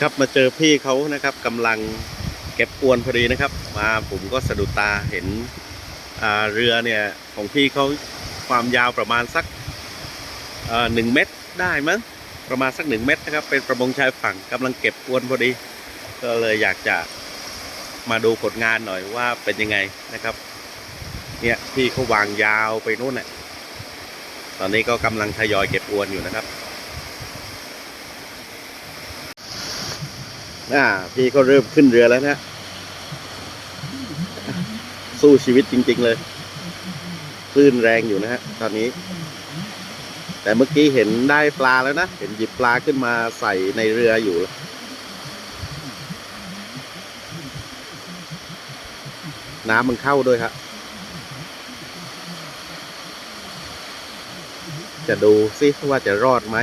ครับมาเจอพี่เขานะครับกำลังเก็บอวนพอดีนะครับ มาผมก็สะดุดตาเห็นเรือเนี่ยของพี่เขาความยาวประมาณสักหนึ่งเมตรได้มั้งประมาณสักหนึ่งเมตรนะครับ เป็นประมงชายฝั่งกำลังเก็บอวนพอดี ก็เลยอยากจะมาดูผลงานหน่อยว่าเป็นยังไงนะครับเนี่ยพี่เขาวางยาวไปนู่นน่ะตอนนี้ก็กำลังทยอยเก็บอวนอยู่นะครับ อ่า พี่ก็เริ่มขึ้นเรือแล้วนะสู้ชีวิตจริง ๆ เลยคลื่นแรงอยู่นะฮะตอนนี้ แต่เมื่อกี้เห็นได้ปลาแล้วนะ เห็นหยิบปลาขึ้นมาใส่ในเรืออยู่ น้ำมันเข้าด้วยครับจะดูซิว่าจะรอดไหม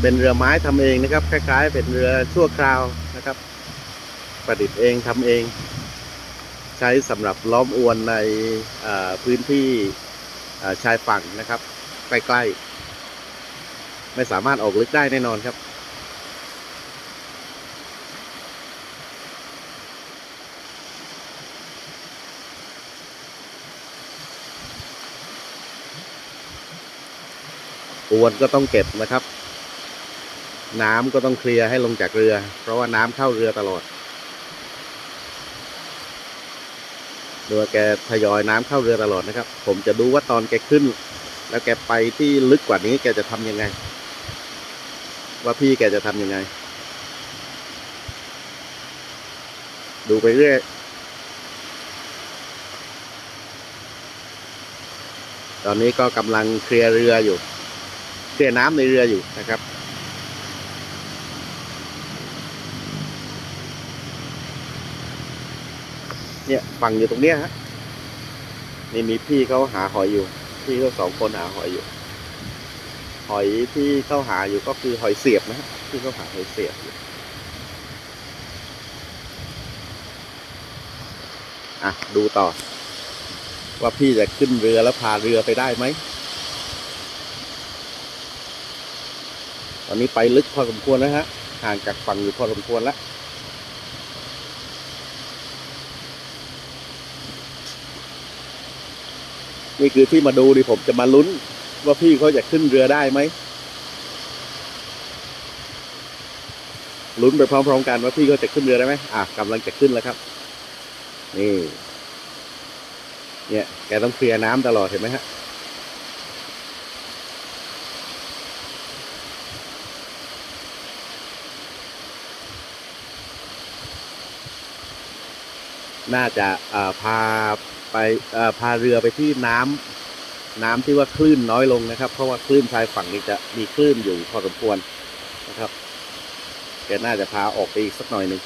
เป็นเรือไม้ทำเองนะครับ คล้าย ๆ เป็นเรือชั่วคราวนะครับ ประดิษฐ์เองทำเอง ใช้สำหรับล้อมอวนในพื้นที่ชายฝั่งนะครับ ใกล้ๆ ไม่สามารถออกลึกได้แน่นอนครับอวนก็ต้องเก็บนะครับ น้ำก็ต้องเคลียร์ให้ลงจากเรือ เพราะว่าน้ำเข้าเรือตลอดดูว่าแกทยอยน้ำเข้าเรือตลอดนะครับ ผมจะดูว่าตอนแกขึ้น แล้วแกไปที่ลึกกว่านี้แกจะทำยังไง ว่าพี่แกจะทำยังไง ดูไปเรื่อยตอนนี้ก็กำลังเคลียร์เรืออยู่ เคลียร์น้ำในเรืออยู่นะครับ เนี่ยฝั่งอยู่ตรงเนี้ยฮะนี่มีพี่เขาหาหอยอยู่ พี่เขาสองคนหาหอยอยู่ หอยที่เขาหาอยู่ก็คือหอยเสียบนะฮะที่เขาหาหอยเสียบอยู่อะดูต่อ ว่าพี่จะขึ้นเรือแล้วพาเรือไปได้ไหมตอนนี้ไปลึกพอสมควรแล้วฮะห่างจากฝั่งอยู่พอสมควรแล้ว นี่คือที่มาดูดิผมจะมาลุ้น ว่าพี่เขาจะขึ้นเรือได้ไหมลุ้นไปพร้อมๆกันว่าพี่เขาจะขึ้นเรือได้ไหมอะกำลังจะขึ้นแล้วครับ นี่ เนี่ย แกต้องเคลียร์น้ำตลอดเห็นไหมฮะ น่าจะเอ่อพาไปเอ่อพาเรือไปที่น้ำน้ำที่ว่าคลื่นน้อยลงนะครับ เพราะว่าคลื่นชายฝั่งนี้จะมีคลื่นอยู่พอสมควรนะครับแกน่าจะพาออกไปอีกสักหน่อยหนึ่ง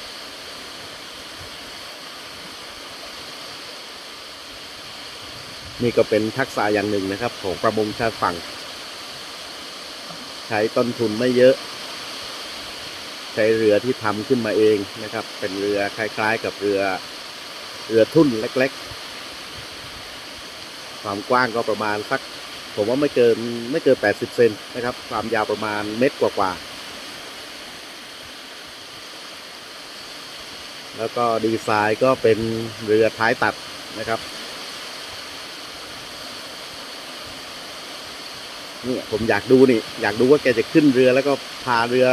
นี่ก็เป็นทักษะอย่างหนึ่งนะครับ ของประมงชายฝั่ง ใช้ต้นทุนไม่เยอะ ใช้เรือที่ทำขึ้นมาเองนะครับ เป็นเรือคล้าย ๆ กับเรือ เรือทุ่นเล็กๆ ความกว้างก็ประมาณสัก ผมว่าไม่เกินไม่เกิน 80 เซนนะครับ ความยาวประมาณเมตรกว่าๆ แล้วก็ดีไซน์ก็เป็นเรือท้ายตัดนะครับเนี่ยผมอยากดูนี่ อยากดูว่าแกจะขึ้นเรือแล้วก็พาเรือ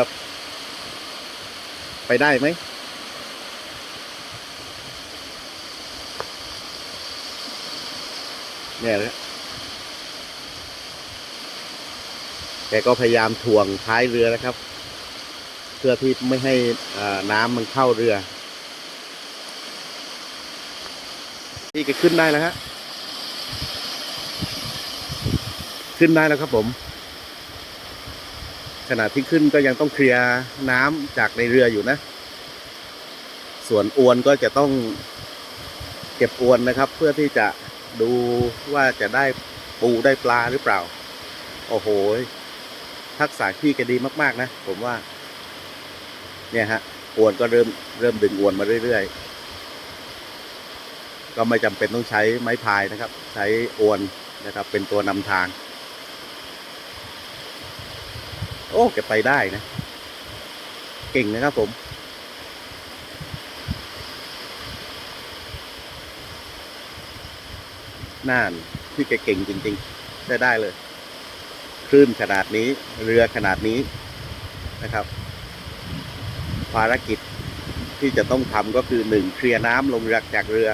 ไปได้ไหม เนี่ยนะแกก็พยายามถ่วงท้ายเรือนะครับ เพื่อที่ไม่ให้น้ำมันเข้าเรือพี่ก็ขึ้นได้แล้วฮะขึ้นได้แล้วครับผม ขณะที่ขึ้นก็ยังต้องเคลียร์น้ำจากในเรืออยู่นะ ส่วนอวนก็จะต้องเก็บอวนนะครับ เพื่อที่จะ ดูว่าจะได้ปูได้ปลาหรือเปล่า โอ้โห ทักษะพี่แกดีมาก ๆ นะ ผมว่า เนี่ยฮะอวนก็เริ่มเริ่มดึงอวนมาเรื่อยๆ ก็ไม่จำเป็นต้องใช้ไม้พายนะครับ ใช้อวนนะครับ เป็นตัวนำทาง โอ้แกไปได้นะ เก่งนะครับผม น่านพี่แกเก่งจริงๆได้ได้เลย คลื่นขนาดนี้เรือขนาดนี้นะครับ ภารกิจที่จะต้องทำก็คือหนึ่งเคลียร์น้ำลงจากเรือ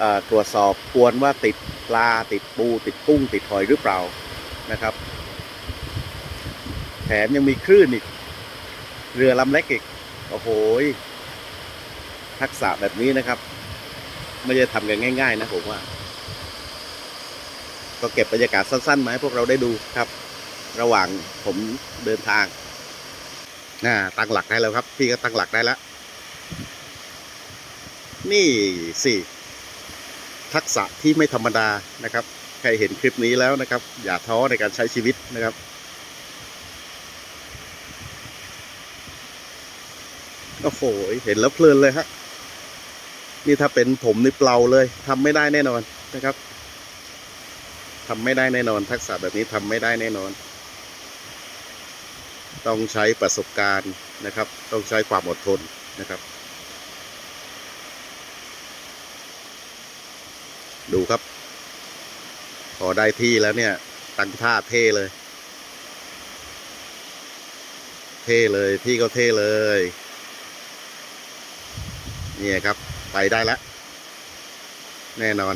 อตรวจสอบควรว่าติดปลาติดปูติดกุ้งติดหอยหรือเปล่านะครับ แถมยังมีคลื่นอีก เรือลำเล็กอีก โอ้โหทักษะแบบนี้นะครับ ไม่ได้ทำกันง่าย ๆ นะผมว่า ก็เก็บบรรยากาศสั้นๆมาให้พวกเราได้ดูครับ ระหว่างผมเดินทางน่าตั้งหลักได้แล้วครับ พี่ก็ตั้งหลักได้แล้ว นี่สิทักษะที่ไม่ธรรมดานะครับ ใครเห็นคลิปนี้แล้วนะครับ อย่าท้อในการใช้ชีวิตนะครับ โอ้โห เห็นแล้วเพลินเลยฮะ นี่ถ้าเป็นผมนี่เปล่าเลยทำไม่ได้แน่นอนนะครับทำไม่ได้แน่นอน ทักษะแบบนี้ทำไม่ได้แน่นอน ต้องใช้ประสบการณ์นะครับ ต้องใช้ความอดทนนะครับ ดูครับ พอได้ที่แล้วเนี่ย ตั้งท่าเท่เลย เท่เลย พี่ก็เท่เลยนี่ครับ ไปได้แล้วแน่นอน